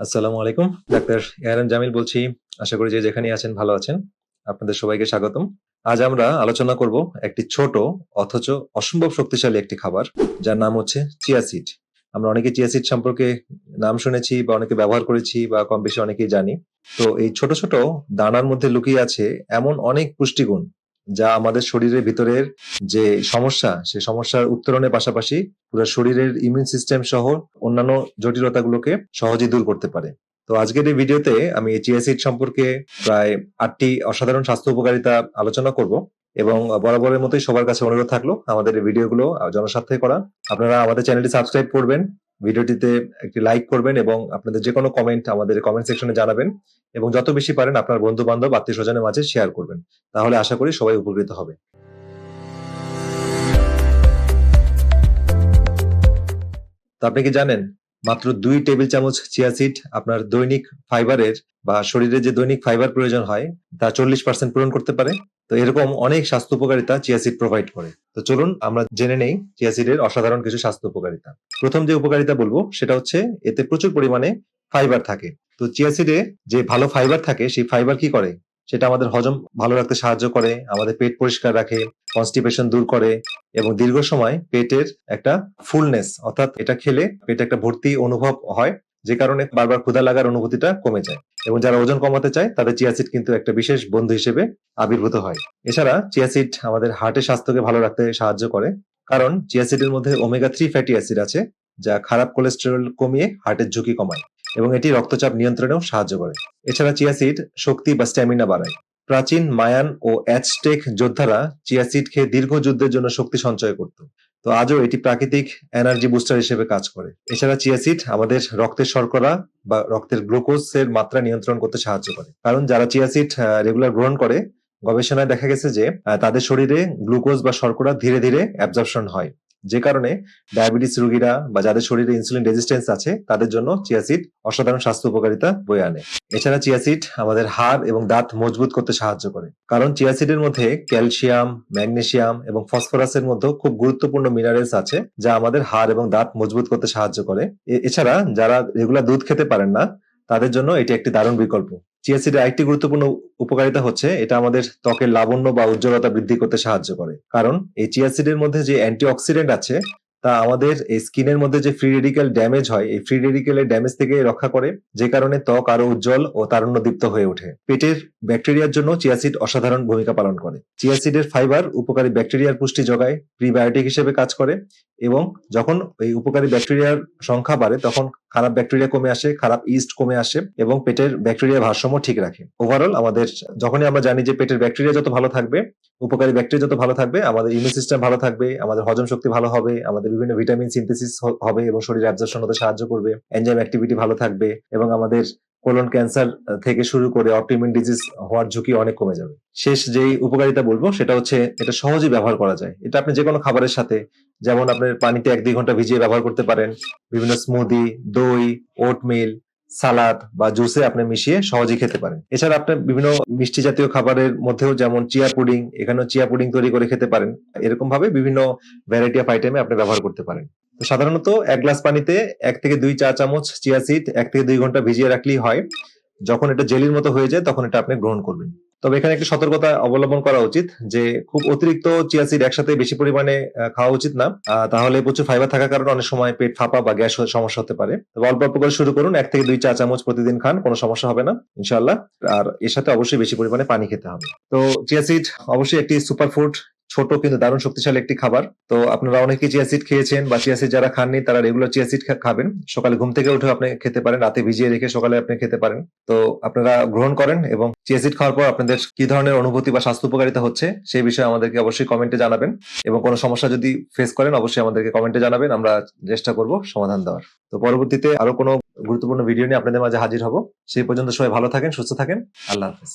আসসালামু আলাইকুম। Doctor ARM Jamil বলছি। আশা করি যে যেখানে আছেন ভালো আছেন। আপনাদের সবাইকে স্বাগতম। আজ আমরা আলোচনা করব একটি ছোট অথচ অসম্ভব শক্তিশালী একটি খাবার, যার নাম হচ্ছে চিয়া সিড। আমরা অনেকে চিয়া সিড সম্পর্কে নাম শুনেছি বা অনেকে ব্যবহার করেছি বা কম বেশি অনেকেই জানি। তো এই ছোট ছোট দানার মধ্যে লুকিয়ে আছে এমন অনেক পুষ্টিগুণ যা আমাদের শরীরের ভিতরের যে সমস্যা সেই সমস্যার উত্তরণের পাশাপাশি পুরো শরীরের ইমিউন সিস্টেম সহ অন্যান্য জটিলতাগুলোকে সহজেই দূর করতে পারে। তো আজকের এই ভিডিওতে আমি চিয়াসিড সম্পর্কে প্রায় আটটি অসাধারণ স্বাস্থ্য উপকারিতা আলোচনা করব এবং বরাবরের মতোই সবার কাছে অনুরোধ থাকল আমাদের এই ভিডিওগুলো জনস্বার্থে করা। আপনারা আমাদের চ্যানেলটি সাবস্ক্রাইব করবেন ভিডিওটিতে একটি লাইক করবেন এবং আপনাদের যে কোনো কমেন্ট আমাদের কমেন্ট সেকশনে জানাবেন এবং যত বেশি পারেন আপনার বন্ধু বান্ধব আত্মীয় স্বজনের মাঝে শেয়ার করবেন। তাহলে আশা করি সবাই উপকৃত হবে। তো আপনি কি জানেন, মাত্র দুই টেবিল চামচ চিয়াসিড আপনার দৈনিক ফাইবারের বা শরীরে যে দৈনিক ফাইবার প্রয়োজন হয়, তা চল্লিশ পার্সেন্ট পূরণ করতে পারে। তো এরকম অনেক স্বাস্থ্য উপকারিতা চিয়াসিড প্রোভাইড করে। তো চলুন আমরা জেনে নেই চিয়াসিডের অসাধারণ কিছু স্বাস্থ্য উপকারিতা। প্রথম যে উপকারিতা বলব সেটা হচ্ছে এতে প্রচুর পরিমাণে ফাইবার থাকে। তো চিয়াসিডে যে ভালো ফাইবার থাকে সেই ফাইবার কি করে? সেটা আমাদের হজম ভালো রাখতে সাহায্য করে, আমাদের পেট পরিষ্কার রাখে কনস্টিপেশন দূর করে এবং দীর্ঘ সময় পেটের একটা ফুলনেস অর্থাৎ এটা খেলে পেটে একটা ভর্তি অনুভব হয়। যে কারণে বারবার ক্ষুধা লাগার অনুভূতিটা কমে যায় এবং যারা ওজন কমাতে চায়, তাদের চিয়াসিড কিন্তু একটা বিশেষ বন্ধু হিসেবে আবির্ভূত হয়। এছাড়া চিয়াসিড আমাদের হার্টের স্বাস্থ্যকে ভালো রাখতে সাহায্য করে, কারণ চিয়াসিডের মধ্যে ওমেগা থ্রি ফ্যাটি অ্যাসিড আছে, যা খারাপ কোলেস্টেরল কমিয়ে হার্টের ঝুঁকি কমায় এবং এটি রক্তচাপ নিয়ন্ত্রণেও সাহায্য করে। এছাড়া চিয়াসিড শক্তি বা স্ট্যামিনা বাড়ায়। প্রাচীন মায়ান ও অ্যাচটেক যোদ্ধারা চিয়াসিড খেয়ে দীর্ঘ যুদ্ধের জন্য শক্তি সঞ্চয় করত। তো আজও এটি প্রাকৃতিক এনার্জি বুস্টার হিসেবে কাজ করে। এছাড়া চিয়াসিড আমাদের রক্তের শর্করা বা রক্তের গ্লুকোজ এর মাত্রা নিয়ন্ত্রণ করতে সাহায্য করে। কারণ যারা চিয়াসিড রেগুলার গ্রহণ করে, গবেষণায় দেখা গেছে যে তাদের শরীরে গ্লুকোজ বা শর্করা ধীরে ধীরে অ্যাবজর্পশন হয়। যে কারণে ডায়াবেটিস রোগীরা বা যাদের শরীরে ইনসুলিন রেজিস্ট্যান্স আছে, তাদের জন্য চিয়াসিড অসাধারণ স্বাস্থ্য উপকারিতা বয়ে আনে। এছাড়া চিয়াসিড আমাদের হাড় এবং দাঁত মজবুত করতে সাহায্য করে। কারণ চিয়াসিডের মধ্যে ক্যালসিয়াম ম্যাগনেসিয়াম এবং ফসফরাসের মধ্যে খুব গুরুত্বপূর্ণ মিনারেলস আছে, যা আমাদের হাড় এবং দাঁত মজবুত করতে সাহায্য করে। এছাড়া যারা রেগুলার দুধ খেতে পারেন না, তাদের জন্য এটি একটি দারুণ বিকল্প। চিয়াসিডের আরেকটি গুরুত্বপূর্ণ উপকারিতা হচ্ছে এটা আমাদের ত্বকের লাবণ্য বা উজ্জ্বলতা বৃদ্ধি করতে সাহায্য করে। কারণ এই চিয়াসিডের মধ্যে যে অ্যান্টিঅক্সিডেন্ট আছে, তা আমাদের এই স্কিনের মধ্যে যে ফ্রি রেডিক্যাল ড্যামেজ হয়, এই ফ্রি রেডিক্যালের ড্যামেজ থেকে রক্ষা করে, যে কারণে ত্বক আরও উজ্জ্বল ও তারুণ্যদীপ্ত হয়ে ওঠে। পেটের ব্যাকটেরিয়ার জন্য চিয়াসিড অসাধারণ ভূমিকা পালন করে। চিয়াসিডের ফাইবার উপকারী ব্যাকটেরিয়ার পুষ্টি যোগায় প্রিবায়োটিক হিসেবে কাজ করে এবং যখন এই উপকারী ব্যাকটেরিয়ার সংখ্যা বাড়ে, তখন খারাপ ব্যাকটেরিয়া কমে আসে, খারাপ ইস্ট কমে আসে এবং পেটের ব্যাকটেরিয়া ভারসাম্য ঠিক রাখে। ওভারঅল আমাদের যখনই আমরা জানি যে পেটের ব্যাকটেরিয়া যত ভালো থাকবে, উপকারী ব্যাকটেরিয়া যত ভালো থাকবে, আমাদের ইমিউন সিস্টেম ভালো থাকবে, আমাদের হজম শক্তি ভালো হবে, আমাদের বিভিন্ন ভিটামিন সিনথেসিস হবে এবং শরীর অ্যাবজর্পশন হতে সাহায্য করবে এনজাইম অ্যাক্টিভিটি ভালো থাকবে এবং আমাদের কোলন ক্যান্সার থেকে শুরু করে অটোইমিউন ডিজিজ হওয়ার ঝুঁকি অনেক কমে যাবে। শেষ যেই উপকারিতা বলব, সেটা হচ্ছে এটা সহজেই ব্যবহার করা যায়। এটা আপনি যে কোনো খাবারের সাথে, যেমন আপনার পানিতে এক দুই ঘণ্টা ভিজিয়ে ব্যবহার করতে পারেন, বিভিন্ন স্মুদি দই ওটমিল সালাদ বা জুসে আপনি মিশিয়ে সহজেই খেতে পারেন। এছাড়া আপনি বিভিন্ন মিষ্টি জাতীয় খাবারের মধ্যেও যেমন চিয়া পুডিং এখানেও চিয়া পুডিং তৈরি করে খেতে পারেন। এরকম ভাবে বিভিন্ন ভ্যারাইটি অফ আইটেমে আপনি ব্যবহার করতে পারেন। সাধারণত এক গ্লাস পানিতে এক থেকে দুই চা চামচ চিয়া সিড এক থেকে দুই ঘণ্টা ভিজিয়ে রাখলেই হয়। যখন এটা জেলির মতো হয়ে যায়, তখন এটা আপনি গ্রহণ করবেন। তবে এখানে একটি সতর্কতা অবলম্বন করা উচিত যে, খুব অতিরিক্ত চিয়া সিড একসাথে বেশি পরিমাণে খাওয়া উচিত না। তাহলে প্রচুর ফাইবার থাকার কারণে অনেক সময় পেট ফাঁপা বা গ্যাস সমস্যা হতে পারে। অল্প অল্প করে শুরু করুন, এক থেকে দুই চা চামচ প্রতিদিন খান, কোনো সমস্যা হবে না ইনশাল্লাহ আর এর সাথে অবশ্যই বেশি পরিমাণে পানি খেতে হবে। তো চিয়া সিড অবশ্যই একটি সুপার ফুড ছোট কিন্তু দারুণ শক্তিশালী একটি খাবার। তো আপনারা অনেকে চিয়াসিড খেয়েছেন বা চিয়াসিড যারা খাননি, তারা রেগুলার চিয়াসিড খাবেন। সকালে ঘুম থেকে উঠে আপনি খেতে পারেন, রাতে ভিজিয়ে রেখে সকালে আপনি খেতে পারেন। তো আপনারা গ্রহণ করেন এবং চিয়াসিড খাওয়ার পর আপনাদের কি ধরনের অনুভূতি বা স্বাস্থ্য উপকারিতা হচ্ছে সেই বিষয়ে আমাদেরকে অবশ্যই কমেন্টে জানাবেন। এবং কোনো সমস্যা যদি ফেস করেন, অবশ্যই আমাদেরকে কমেন্টে জানাবেন। আমরা চেষ্টা করব সমাধান দেওয়ার। তো পরবর্তীতে আরও কোনো গুরুত্বপূর্ণ ভিডিও নিয়ে আপনাদের মাঝে হাজির হব। সেই পর্যন্ত সবাই ভালো থাকেন, সুস্থ থাকেন। আল্লাহ হাফেজ।